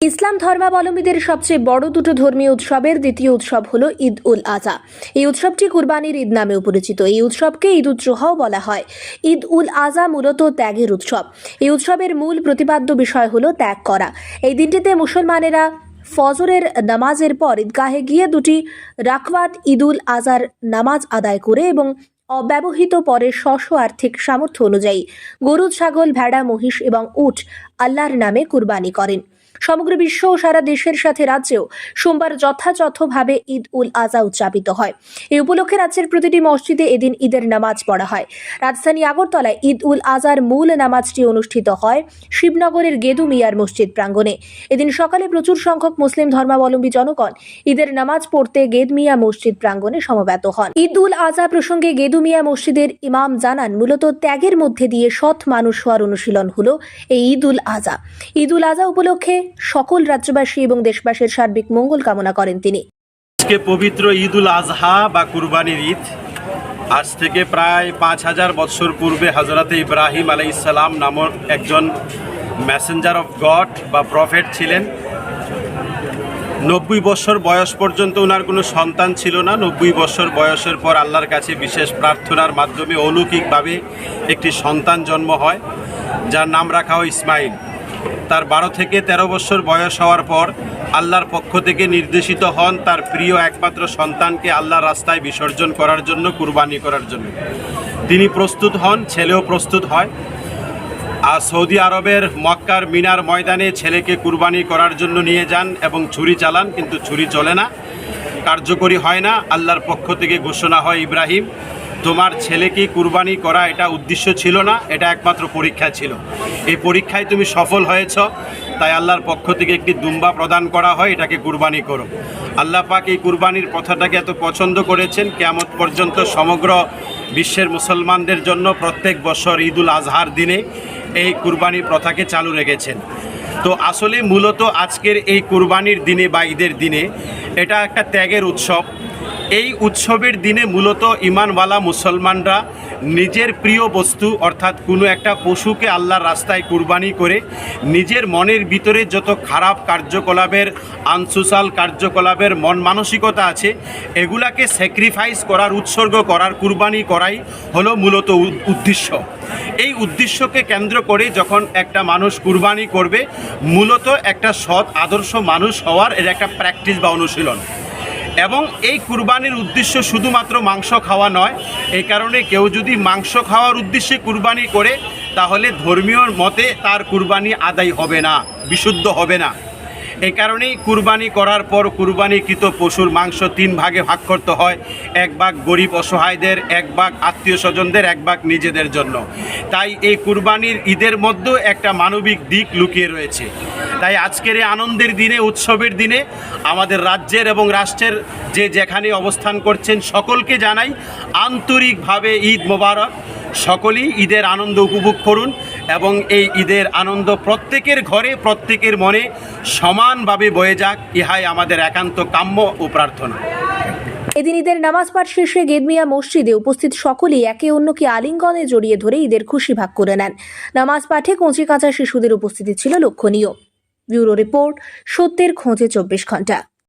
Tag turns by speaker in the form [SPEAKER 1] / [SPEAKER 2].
[SPEAKER 1] ইসলাম ধর্মাবলম্বীদের সবচেয়ে বড় দুটো ধর্মীয় উৎসবের দ্বিতীয় উৎসব হল ঈদ উল আজহা এই উৎসবটি কুরবানির ঈদ নামেও পরিচিত। এই উৎসবকে ঈদ উজ্জোহাও বলা হয়। ঈদ উল আজহা মূলত ত্যাগের উৎসব। এই উৎসবের মূল প্রতিপাদ্য বিষয় হল ত্যাগ করা। এই দিনটিতে মুসলমানেরা ফজরের নামাজের পর ঈদগাহে গিয়ে দুটি রাকওয়াত ঈদুল আজহার নামাজ আদায় করে এবং অব্যবহৃত পরে স্ব আর্থিক সামর্থ্য অনুযায়ী গরু ছাগল, ভেড়া, মহিষ এবং উট আল্লাহর নামে কুরবানি করেন। সমগ্র বিশ্ব ও সারা দেশের সাথে রাজ্যেও সোমবার যথাযথভাবে ঈদ উল আজহা উদযাপিত হয়। এই উপলক্ষে রাজ্যের প্রতিটি মসজিদে এদিন ঈদের নামাজ পড়া হয়। রাজধানী আগরতলায় ঈদ উল আজহার মূল নামাজটি অনুষ্ঠিত হয় শিবনগরের গেদু মিয়ার মসজিদ প্রাঙ্গণে। এদিন সকালে প্রচুর সংখ্যক মুসলিম ধর্মাবলম্বী জনগণ ঈদের নামাজ পড়তে গেদ মিয়া মসজিদ প্রাঙ্গণে সমবেত হন। ঈদ উল আজহা প্রসঙ্গে গেদু মিয়া মসজিদের ইমাম জানান, মূলত ত্যাগের মধ্যে দিয়ে সৎ মানুষ হওয়ার অনুশীলন হলো এই ঈদ উল আজহা ঈদ উল আজহা উপলক্ষে সকল রাজ্যবাসী এবং দেশবাসীর সার্বিক মঙ্গল কামনা করেন তিনি।
[SPEAKER 2] আজকে পবিত্র ঈদ উল আজহা বা কুরবানির ঈদ। আজ থেকে প্রায় পাঁচ হাজার বৎসর পূর্বে হজরতে ইব্রাহিম আলাই ইসলাম নামক একজন মেসেঞ্জার অফ গড বা প্রফেট ছিলেন। নব্বই বছর বয়স পর্যন্ত ওনার কোনো সন্তান ছিল না। নব্বই বছর বয়সের পর আল্লাহর কাছে বিশেষ প্রার্থনার মাধ্যমে অলৌকিকভাবে একটি সন্তান জন্ম হয়, যার নাম রাখা হয় ইসমাইল। তার বারো থেকে ১৩ বছর বয়স হওয়ার পর আল্লাহর পক্ষ থেকে নির্দেশিত হন তার প্রিয় একমাত্র সন্তানকে আল্লাহর রাস্তায় বিসর্জন করার জন্য, কুরবানি করার জন্য। তিনি প্রস্তুত হন, ছেলেও প্রস্তুত হয়। আর সৌদি আরবের মক্কার মিনার ময়দানে ছেলেকে কুরবানি করার জন্য নিয়ে যান এবং ছুরি চালান, কিন্তু ছুরি চলে না। কার্যকরী হয় না। আল্লাহর পক্ষ থেকে ঘোষণা হয় ইব্রাহিম তোমার ছেলেকে কুরবানি করা এটা উদ্দেশ্য ছিল না, এটা একমাত্র পরীক্ষা ছিল। এই পরীক্ষায় তুমি সফল হয়েছ, তাই আল্লাহর পক্ষ থেকে একটি দুম্বা প্রদান করা হয়, এটাকে কুরবানি করো। আল্লাহ পাক এই কুরবানির প্রথাটাকে এত পছন্দ করেছেন কেমন পর্যন্ত সমগ্র বিশ্বের মুসলমানদের জন্য প্রত্যেক বছর ঈদুল আজহার দিনে এই কুরবানি প্রথাকে চালু রেখেছেন। তো আসলে মূলত আজকের এই কুরবানির দিনে বা ঈদের দিনে এটা একটা ত্যাগের উৎসব এই উৎসবের দিনে মূলত ইমানওয়ালা মুসলমানরা নিজের প্রিয় বস্তু, অর্থাৎ কোনো একটা পশুকে আল্লাহর রাস্তায় কুরবানি করে নিজের মনের ভিতরে যত খারাপ কার্যকলাপের আনসুসাল কার্যকলাপের মন মানসিকতা আছে, এগুলাকে স্যাক্রিফাইস করার, উৎসর্গ করার, কুরবানি করাই হলো মূলত উদ্দেশ্য। এই উদ্দেশ্যকে কেন্দ্র করে যখন একটা মানুষ কুরবানি করবে, মূলত একটা সৎ, আদর্শ মানুষ হওয়ার এর একটা প্র্যাকটিস বা অনুশীলন। এবং এই কুরবানির উদ্দেশ্য শুধুমাত্র মাংস খাওয়া নয়, এই কারণে কেউ যদি মাংস খাওয়ার উদ্দেশ্যে কুরবানি করে, তাহলে ধর্মীয় মতে তার কুরবানি আদায় হবে না, বিশুদ্ধ হবে না। এই কারণেই কুরবানি করার পর কুরবানিকৃত পশুর মাংস তিন ভাগে ভাগ করতে হয়। এক ভাগ গরিব অসহায়দের, এক ভাগ আত্মীয় স্বজনদের, এক ভাগ নিজেদের জন্য। তাই এই কুরবানির ঈদের মধ্যেও একটা মানবিক দিক লুকিয়ে রয়েছে। তাই আজকের এই আনন্দের দিনে, উৎসবের দিনে আমাদের রাজ্যের এবং রাষ্ট্রের যে যেখানে অবস্থান করছেন সকলকে জানাই আন্তরিকভাবে ঈদ মোবারক। সকলেই ঈদের আনন্দ উপভোগ করুন। এবং এই ঈদের আনন্দ প্রত্যেকের ঘরে, প্রত্যেকের মনে সমানভাবে বয়ে যাক, ইহাই আমাদের একান্ত কাম্য ও প্রার্থনা।
[SPEAKER 1] এদিন ঈদের নামাজ পাঠ শেষে গেদমিয়া মসজিদে উপস্থিত সকলেই একে অন্যকে আলিঙ্গনে জড়িয়ে ধরে ঈদের খুশি ভাগ করে নেন। নামাজ পাঠে কচি কাঁচা শিশুদের উপস্থিতি ছিল লক্ষণীয়। ব্যুরো রিপোর্ট, সত্যের খোঁজে চব্বিশ ঘণ্টা।